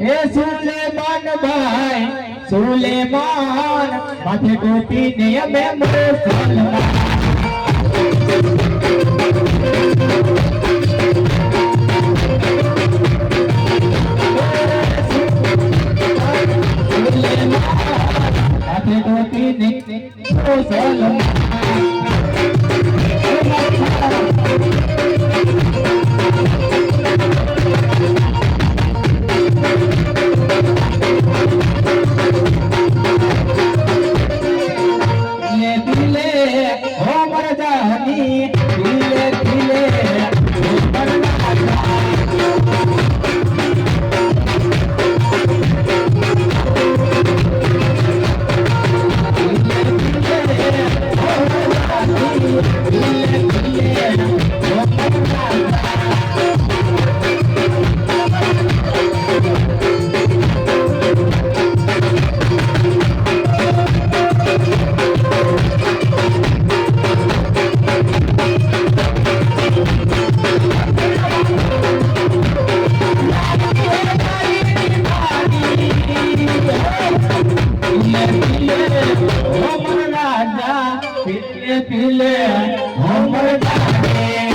ए सुलेमान भाई सुलेमान माथे टोपी ने अबे मुसलमान Yeah. पिले पिले हम जाने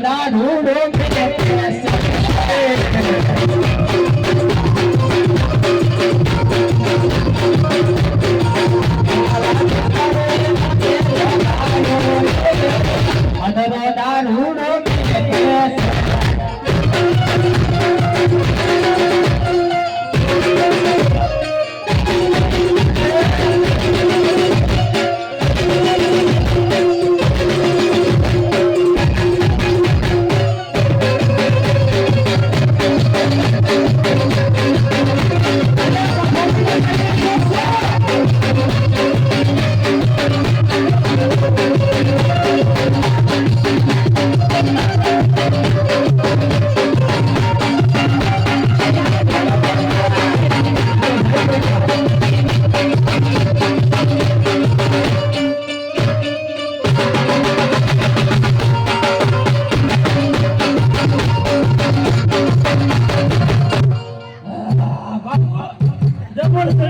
no, no, no. સર્વદાન હું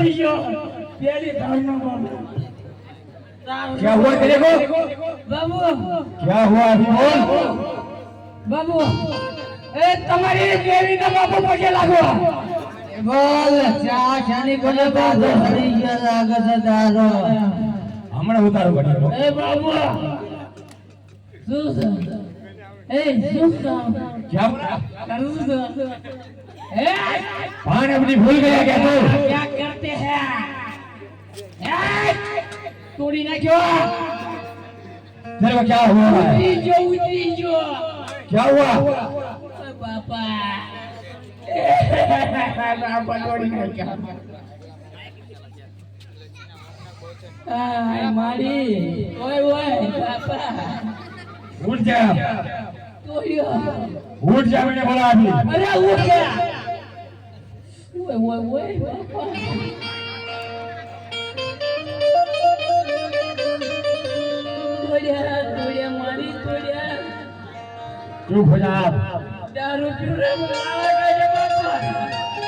પડી ગયો પેલી ધર્મ બાબુ क्या हुआ तेरे को बाबू क्या हुआ बोल बाबू ए तुम्हारी बेबी का बाबू पगे लागो બોલ ચા શાની કોને પાછો હરી ગયા લાગે છે તારો હમણાં ઉતારો ઘડી એ બાબુ શું છે એ શું કામ ક્યાં पान अपनी भूल गया क्या तू क्या करते हैं तोड़ी ना क्यों तेरे को क्या हुआ है जो जो क्या हुआ पापा पापा क्या हाय उठ जा उठ जा मैंने बोला अभी अरे उठ गया Ué, ué, ué. તોડ્યા તોડ્યા મારી તોડ્યા ચૂપ હો જા દારૂ પીવડાવ મારા કાજે બાપા